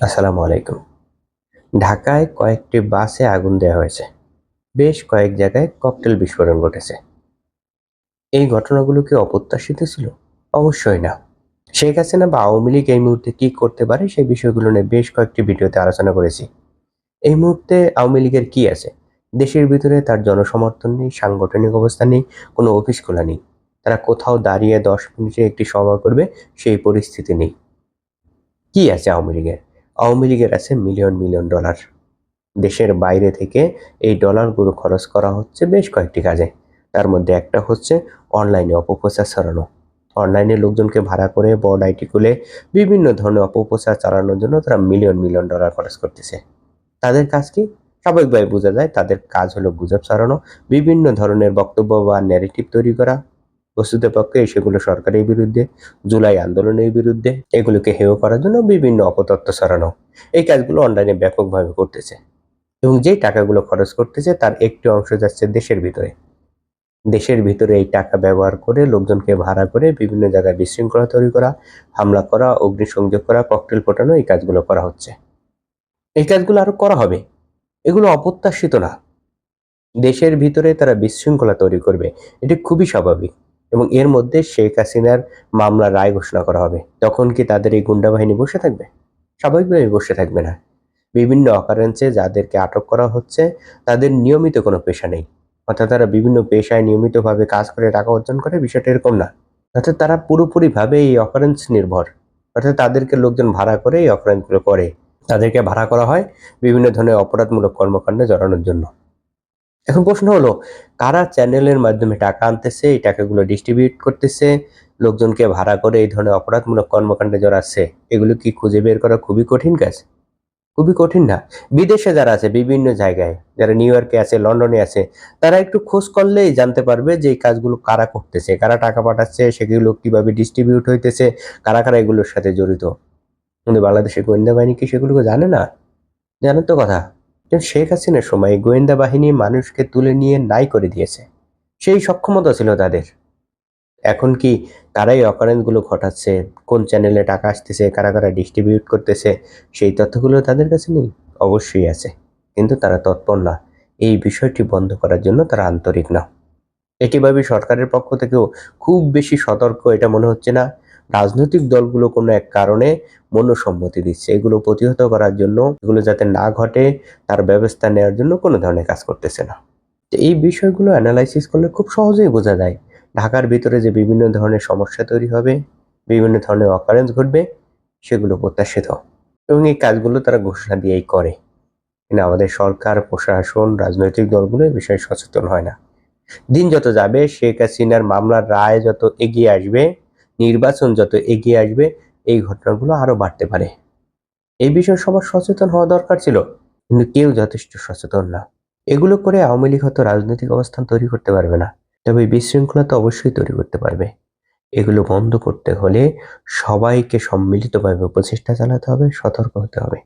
আসসালামু আলাইকুম। ঢাকায় কয়েকটি বাসে আগুন দেওয়া হয়েছে। বেশ কয়েক জায়গায় ককটেল বিস্ফোরণ ঘটেছে। এই ঘটনাগুলো কি অপ্রত্যাশিত ছিল? অবশ্যই না। শেখ হাসিনা বা আওয়ামী লীগ এই মুহূর্তে কি করতে পারে সেই বিষয়গুলো নিয়ে বেশ কয়েকটি ভিডিওতে আলোচনা করেছি। এই মুহূর্তে আওয়ামী লীগের কি আছে? দেশের ভিতরে তার জনসমর্থন নেই, সাংগঠনিক অবস্থা নেই, কোনো অফিস খোলা নেই। তারা কোথাও দাঁড়িয়ে দশ মিনিটে একটি সভা করবে, সেই পরিস্থিতি নেই। কি আছে আওয়ামী লীগের? আওয়ামী লীগের আছে মিলিয়ন মিলিয়ন ডলার। দেশের বাইরে থেকে এই ডলারগুলো খরচ করা হচ্ছে বেশ কয়েকটি কাজে। তার মধ্যে একটা হচ্ছে অনলাইনে অপপ্রচার ছড়ানো অনলাইনে লোকজনকে ভাড়া করে বড় আইটি খুলে বিভিন্ন ধরনের অপপ্রচার চালানোর জন্য তারা মিলিয়ন মিলিয়ন ডলার খরচ করতেছে। তাদের কাজ কি? স্বাভাবিকভাবে বোঝা যায়, তাদের কাজ হলো গুজব ছড়ানো, বিভিন্ন ধরনের বক্তব্য বা ন্যারেটিভ তৈরি করা বস্তুদের পক্ষে সেগুলো সরকারের বিরুদ্ধে, জুলাই আন্দোলনের বিরুদ্ধে, এগুলোকে হেয় করার জন্য বিভিন্ন অপতত্ত্ব ছড়ানো। এই কাজগুলো অনলাইনে ব্যাপকভাবে করতেছে। এবং যেই টাকাগুলো খরচ করতেছে, তার একটি অংশ যাচ্ছে দেশের ভিতরে। দেশের ভিতরে এই টাকা ব্যবহার করে লোকজনকে ভাড়া করে বিভিন্ন জায়গায় বিশৃঙ্খলা তৈরি করা, হামলা করা, অগ্নিসংযোগ করা ককটেল ফোটানো, এই কাজগুলো করা হচ্ছে। এই কাজগুলো আরও করা হবে। এগুলো অপ্রত্যাশিত না। দেশের ভিতরে তারা বিশৃঙ্খলা তৈরি করবে। এটি খুবই স্বাভাবিক। এবং এর মধ্যে শেখ হাসিনার মামলা রায় ঘোষণা করা হবে। তখন কি তাদের এই গুন্ডা বাহিনী বসে থাকবে? স্বাভাবিকভাবে বসে থাকবে না। বিভিন্ন অকারেন্সে যাদেরকে আটক করা হচ্ছে, তাদের নিয়মিত কোনো পেশা নেই। অর্থাৎ তারা বিভিন্ন পেশায় নিয়মিতভাবে কাজ করে, টাকা অর্জন করে, বিষয়টা এরকম না। অর্থাৎ তারা পুরোপুরিভাবে এই অকারেন্স নির্ভর। অর্থাৎ তাদেরকে লোকজন ভাড়া করে এই অকারেন্সগুলো করে। তাদেরকে ভাড়া করা হয় বিভিন্ন ধরনের অপরাধমূলক কর্মকাণ্ডে জড়ানোর জন্য। এখন প্রশ্ন হলো, কারা চ্যানেলের মাধ্যমে টাকা আনতেছে, এই টাকাগুলো ডিস্ট্রিবিউট করতেছে, লোকজনকে ভাড়া করে এই ধরনের অপরাধমূলক কর্মকাণ্ডে জড়াচ্ছে, এগুলো কি খুঁজে বের করা খুবই কঠিন কাজ? খুবই কঠিন না। বিদেশে যারা আছে, বিভিন্ন জায়গায়, যারা নিউ ইয়র্কে আছে লন্ডনে আছে, তারা একটু খোঁজ করলেই জানতে পারবে যে এই কাজগুলো কারা করতেছে, কারা টাকা পাঠাচ্ছে, সেগুলো কীভাবে ডিস্ট্রিবিউট হইতেছে, কারা কারা এগুলোর সাথে জড়িত। কিন্তু বাংলাদেশের গোয়েন্দা বাহিনী কি সেগুলোকে জানে না? জানেন তো কথা। শেখ হাসিনার সময় গোয়েন্দা বাহিনী মানুষকে তুলে নিয়ে নাই করে দিয়েছে। সেই সক্ষমতা ছিল তাদের। এখন কি তারাই অকারেন্সগুলো ঘটাচ্ছে, কোন চ্যানেলে টাকা আসতেছে, কারা কারা ডিস্ট্রিবিউট করতেছে, সেই তথ্যগুলো তাদের কাছে নেই? অবশ্যই আছে। কিন্তু তারা তৎপর না। এই বিষয়টি বন্ধ করার জন্য তারা আন্তরিক না। একইভাবে সরকারের পক্ষ থেকেও খুব বেশি সতর্ক এটা মনে হচ্ছে না রাজনৈতিক দলগুলো কোনো এক কারণে মনোসম্মতি দিচ্ছে। এগুলো প্রতিহত করার জন্য, এগুলো যাতে না ঘটে, তার ব্যবস্থা নেওয়ার জন্য কোনো ধরনের কাজ করতেছে না। এই বিষয়গুলো অ্যানালাইসিস করলে খুব সহজেই বোঝা যায় ঢাকার ভিতরে যে বিভিন্ন ধরনের সমস্যা তৈরি হবে, বিভিন্ন ধরনের অকারেন্স ঘটবে, সেগুলো প্রত্যাশিত। এবং এই কাজগুলো তারা ঘোষণা দিয়েই করে। কিন্তু আমাদের সরকার, প্রশাসন, রাজনৈতিক দলগুলো এই বিষয়ে সচেতন হয় না। দিন যত যাবে, শেখ হাসিনার মামলার রায় যত এগিয়ে আসবে নির্বাচন যত এগিয়ে আসবে, এই ঘটনাগুলো আরও বাড়তে পারে। এই বিষয়ে সবার সচেতন হওয়া দরকার ছিল, কিন্তু কেউ যথেষ্ট সচেতন না। এগুলো করে আওয়ামী লীগ হয়তো রাজনৈতিক অবস্থান তৈরি করতে পারবে না, তবে বিশৃঙ্খলা তো অবশ্যই তৈরি করতে পারবে। এগুলো বন্ধ করতে হলে সবাইকে সম্মিলিতভাবে প্রচেষ্টা চালাতে হবে, সতর্ক হতে হবে।